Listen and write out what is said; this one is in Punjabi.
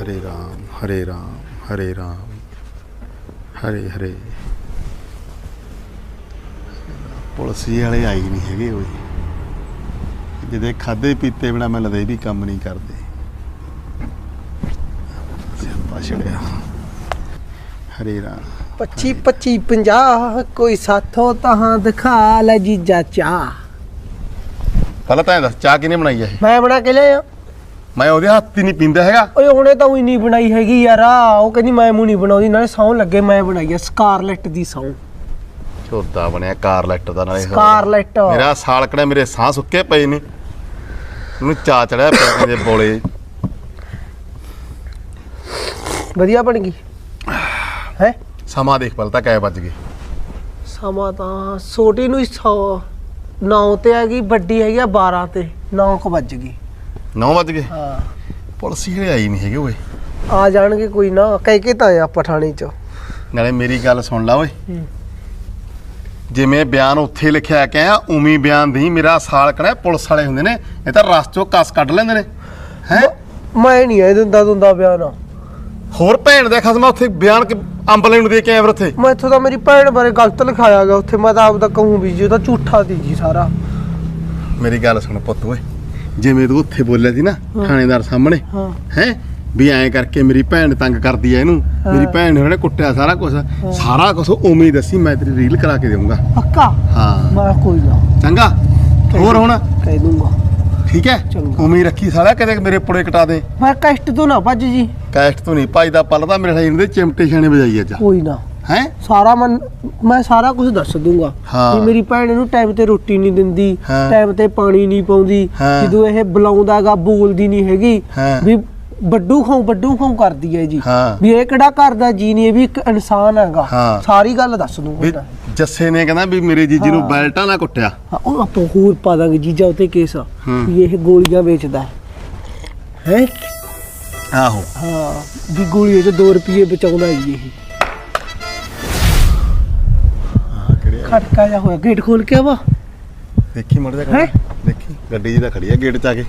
ਹਰੇ ਰਾਮ ਹਰੇ ਰਾਮ ਹਰੇ ਰਾਮ ਹਰੇ ਹਰੇ। ਪੁਲਿਸੀ ਵਾਲੇ ਆਈ ਨਹੀਂ ਹੈਗੇ ਓਏ। ਜਿਹਦੇ ਖਾਦੇ ਪੀਤੇ ਬਿਨਾ ਮੈਂ ਲਦੇ ਵੀ ਕੰਮ ਨਹੀਂ ਕਰਦੇ। ਸਿਆਪਾ ਛੜਿਆ। ਹਰੇ ਰਾਮ 25 25 50 ਕੋਈ ਸਾਥੋਂ ਤਹਾਂ ਦਿਖਾ ਲੈ ਜੀਜਾ ਚਾ ਪਹਿਲਾਂ ਤਾਂ ਇਹ ਦੱਸ ਚਾਹ ਕਿਨੇ ਬਣਾਈ ਹੈ ਮੈਂ ਬਣਾ ਕੇ ਲਿਆ ਮੈਂ ਉਹਦੇ ਹੱਥ ਹੀ ਨਹੀਂ ਪੀਂਦਾ ਹੈਗਾ। ਓਏ ਹੁਣੇ ਤਾਂ ਉਹੀ ਨਹੀਂ ਬਣਾਈ ਹੈਗੀ ਯਾਰ ਆ ਉਹ ਕਹਿੰਦੀ ਮੈਂ ਮੂੰਹ ਨਹੀਂ ਬਣਾਉਂਦੀ ਨਾਲੇ ਸੌਂ ਲੱਗੇ ਮੈਂ ਬਣਾਈ ਆ ਸਕਾਰਲੈਟ ਦੀ ਸੌਂ। ਝੋਦਾ ਬਣਿਆ ਕਾਰਲੈਟ ਦਾ ਨਾਲੇ। ਸਕਾਰਲੈਟ। ਮੇਰਾ ਸਾਲਕੜੇ ਮੇਰੇ ਸਾਹ ਸੁੱਕੇ ਪਏ ਨੇ। ਉਹਨੂੰ ਚਾ ਚੜਿਆ ਪਿਆ ਦੇ ਬੋਲੇ। ਵਧੀਆ ਬਣ ਗਈ। ਹੈ? ਸਮਾਂ ਦੇਖ ਪਹਿਲਾਂ ਤਾਂ ਕੈ ਵੱਜ ਗਏ। ਸਮਾਂ ਤਾਂ ਛੋਟੀ ਨੂੰ 100 9 ਤੇ ਹੈਗੀ ਵੱਡੀ ਹੈਗੀ ਆ 12 ਤੇ 9 ਕੁ ਵੱਜ ਗਈ। 9 ਵੱਜ ਗਏ। ਹਾਂ। ਪੁਲਿਸ ਹੀ ਆਈ ਨਹੀਂ ਹੈਗੇ ਓਏ। ਆ ਜਾਣਗੇ ਕੋਈ ਨਾ ਕਹਿ ਕੇ ਤਾਂ ਆਇਆ ਪਠਾਣੀ ਚ। ਨਾਲੇ ਮੇਰੀ ਗੱਲ ਸੁਣ ਲਾ ਓਏ। ਹੂੰ। ਜਿਵੇਂ ਬਿਆਨ ਉੱਥੇ ਲਿਖਿਆ ਕਿ ਆ ਉਮੀ ਬਿਆਨ ਦੀ ਮੇਰਾ ਸਾਲਕੜਾ ਪੁਲਿਸ ਵਾਲੇ ਹੁੰਦੇ ਨੇ ਇਹ ਤਾਂ ਰਸ ਚੋਂ ਕਸ ਕੱਢ ਲੈਂਦੇ ਨੇ। ਹੈ? ਮੈਂ ਨਹੀਂ ਇਹ ਦਿੰਦਾ ਦੁੰਦਾ ਬਿਆਨ। ਹੋਰ ਭੈਣ ਦੇ ਖਸਮਾ ਉੱਥੇ ਬਿਆਨ ਕਿ ਅੰਬਲੇ ਨੂੰ ਦੇ ਕੇ ਆਇਆ ਫਿਰ ਉੱਥੇ? ਮੈਂ ਇੱਥੋਂ ਤਾਂ ਮੇਰੀ ਭੈਣ ਬਾਰੇ ਗਲਤ ਲਿਖਾਇਆ ਗਿਆ ਉੱਥੇ ਮੈਂ ਤਾਂ ਆਪਦਾ ਕਹੂੰ ਵੀ ਜੀ ਉਹ ਤਾਂ ਝੂਠਾ ਦੀ ਜੀ ਸਾਰਾ। ਮੇਰੀ ਗੱਲ ਸੁਣ ਪੁੱਤ ਓਏ। ਜਿਵੇਂ ਤੂੰ ਉੱਥੇ ਬੋਲਿਆ ਸੀ ਨਾ। ਥਾਣੇਦਾਰ ਸਾਹਮਣੇ ਹਾਂ। ਹੈ? ਵੀ ਐਂ ਕਰਕੇ ਮੇਰੀ ਭੈਣ ਤੰਗ ਕਰਦੀ ਐ ਇਹਨੂੰ। ਮੇਰੀ ਭੈਣ ਨੇ ਉਹਨੇ ਕੁੱਟਿਆ ਸਾਰਾ ਕੁਝ ਸਾਰਾ ਕੁਝ ਉਵੇਂ ਹੀ ਦੱਸੀ ਮੈਂ ਤੇਰੀ ਰੀਲ ਕਰਾ ਕੇ ਦੇਵਾਂਗਾ ਪੱਕਾ? ਹਾਂ। ਮੈਂ ਕੋਈ ਨਾ। ਚੰਗਾ? ਹੋਰ ਹੁਣ? ਕਹਿ ਦੂੰਗਾ। ਠੀਕ ਹੈ। ਉਵੇਂ ਰੱਖੀ ਸਾਲਾ ਕਦੇ ਮੇਰੇ ਪੁੜੇ ਕਟਾ ਦੇ। ਮੈਂ ਕਸ਼ਟ ਤੋਂ ਨਾ ਭੱਜ ਜੀ। ਕੈਸਟ ਤੋਂ ਨਹੀਂ ਭਜਦਾ ਪਲਦਾ ਮੇਰੇ ਨਾਲ ਇਹਦੇ ਚਿਮਟੇ ਛਾਣੇ ਵਜਾਈ ਅੱਜ ਕੋਈ ਨਾ। ਹੈ ਸਾਰਾ ਮੈਂ ਮੈਂ ਸਾਰਾ ਕੁਝ ਦੱਸ ਦੂੰਗਾ। ਵੀ ਮੇਰੀ ਭੈਣ ਇਹਨੂੰ ਟਾਈਮ ਤੇ ਰੋਟੀ ਨਹੀਂ ਦਿੰਦੀ। ਟਾਈਮ ਤੇ ਪਾਣੀ ਨਹੀਂ ਪਾਉਂਦੀ। ਜਦੋਂ ਇਹ ਬੁਲਾਉਂਦਾਗਾ ਬੋਲਦੀ ਨਹੀਂ ਹੈਗੀ। ਵੀ ਵੱਡੂ ਖਾਉ ਵੱਡੂ ਖਾਉ ਕਰਦੀ ਹੈ ਜੀ। ਵੀ ਇਹ ਕਿਹੜਾ ਕਰਦਾ ਜੀ ਨਹੀਂ ਇਹ ਵੀ ਇੱਕ ਇਨਸਾਨ ਹੈਗਾ। ਸਾਰੀ ਗੱਲ ਦੱਸ ਦੂੰਗਾ। ਜੱਸੇ ਨੇ ਕਹਿੰਦਾ ਵੀ ਮੇਰੇ ਜੀਜੀ ਨੂੰ। ਬੈਲਟਾਂ ਨਾ ਕੁੱਟਿਆ ਉਹ ਆਪਾਂ ਹੋਰ ਪਾ ਦਾਂਗੇ ਜੀਜਾ ਉਤੇ ਕੇਸ। ਵੀ ਇਹ ਗੋਲੀਆਂ ਵੇਚਦਾ ਹੈ ਆਹੋ ਹਾਂ ਵੀ ਗੋਲੀਆਂ ਚ 2 ਰੁਪਏ ਬਚਾਉਂਦਾ ਜੀ ਇਹ ਖਟਕਾ ਜਾ ਹੋਇਆ ਗੇਟ ਖੋਲ ਕੇ ਆਵਾ। ਦੇਖੀ ਮੜ ਜਾ ਹੈਂ? ਦੇਖੀ ਗੱਡੀ ਜੀ ਤਾਂ ਖੜੀ ਆ ਗੇਟ 'ਚ ਆ ਕੇ।